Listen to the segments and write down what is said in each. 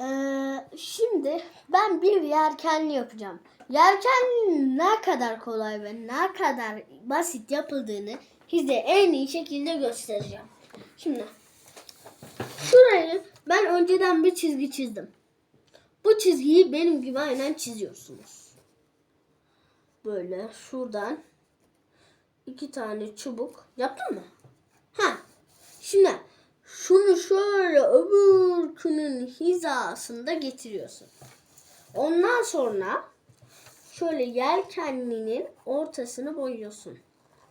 Ee, şimdi ben bir yelkenli yapacağım. Yelken ne kadar kolay ve ne kadar basit yapıldığını size en iyi şekilde göstereceğim. Şimdi şurayı ben önceden bir çizgi çizdim. Bu çizgiyi benim gibi aynen çiziyorsunuz. Böyle şuradan iki tane çubuk yaptın mı? Ha. Şimdi şunu şöyle öbürkünün hizasında getiriyorsun. Ondan sonra şöyle yelkenlinin ortasını boyuyorsun.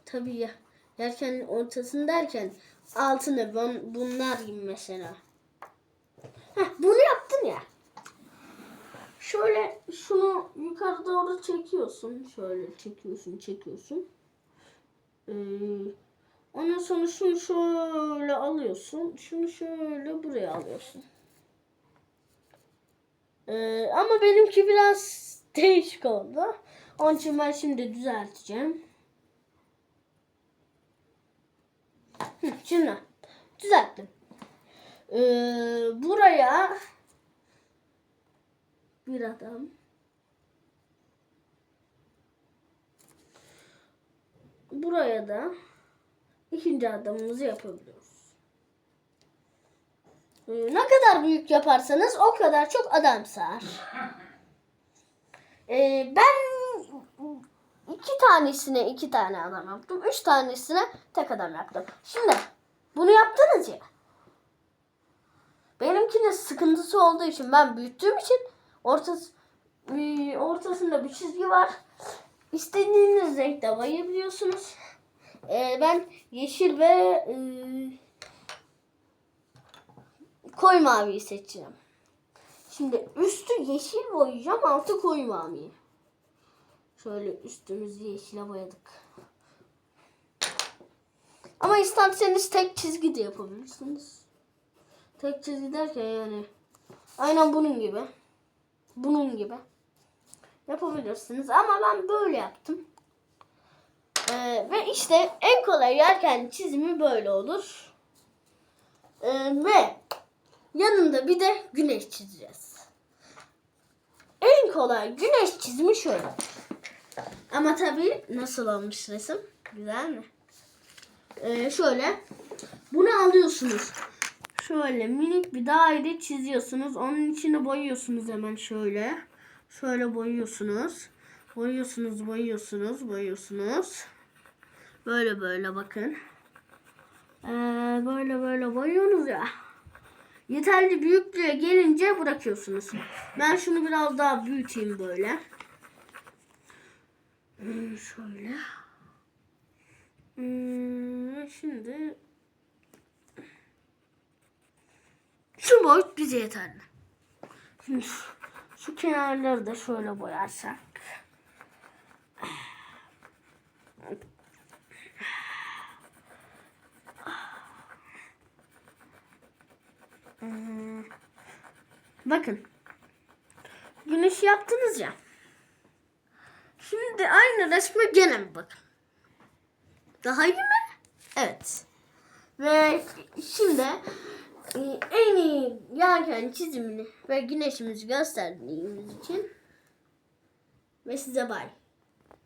Tabii ya yelkenlinin ortasını derken altını bun- bunlar gibi mesela. Heh, bunu yaptın ya. Şöyle şunu yukarı doğru çekiyorsun. Şöyle çekiyorsun, çekiyorsun. Ee, ondan sonra şunu şöyle alıyorsun. Şunu şöyle buraya alıyorsun. Ee, ama benimki biraz değişik oldu. Onun için ben şimdi düzelteceğim. Hı, şimdi düzelttim. Ee, buraya bir adam buraya da ikinci adamımızı yapabiliyoruz. Ee, ne kadar büyük yaparsanız o kadar çok adam sığar. Ee, ben iki tanesine iki tane adam yaptım. Üç tanesine tek adam yaptım. Şimdi bunu yaptınız ya. Benimkinin sıkıntısı olduğu için ben büyüttüğüm için ortası, e, ortasında bir çizgi var. İstediğiniz renkte boyayabiliyorsunuz. Ee, ben yeşil ve e, koyu maviyi seçeceğim. Şimdi üstü yeşil boyayacağım, altı koyu mavi. Şöyle üstümüzü yeşile boyadık. Ama isterseniz tek çizgi de yapabilirsiniz. Tek çizgi derken yani aynen bunun gibi. Bunun gibi. Yapabilirsiniz ama ben böyle yaptım. Ee, ve işte en kolay yerken çizimi böyle olur. Ee, ve yanında bir de güneş çizeceğiz. En kolay güneş çizimi şöyle. Ama tabii nasıl olmuş resim? Güzel mi? Ee, şöyle. Bunu alıyorsunuz. Şöyle minik bir daire çiziyorsunuz. Onun içini boyuyorsunuz hemen şöyle. Şöyle boyuyorsunuz. Boyuyorsunuz, boyuyorsunuz, boyuyorsunuz. Böyle böyle bakın. Ee, böyle böyle boyuyorsunuz ya. Yeterli büyüklüğe gelince bırakıyorsunuz. Ben şunu biraz daha büyüteyim böyle. Hmm, şöyle. Hmm, şimdi şu boyut bize yeterli. Şimdi şu, şu kenarları da şöyle boyarsak. Bakın. Güneş yaptınız ya. Şimdi aynı resme gene mi bakın? Daha iyi mi? Evet. Ve şimdi e, en iyi yerken çizimini ve güneşimizi gösterdiğimiz için ve size bay.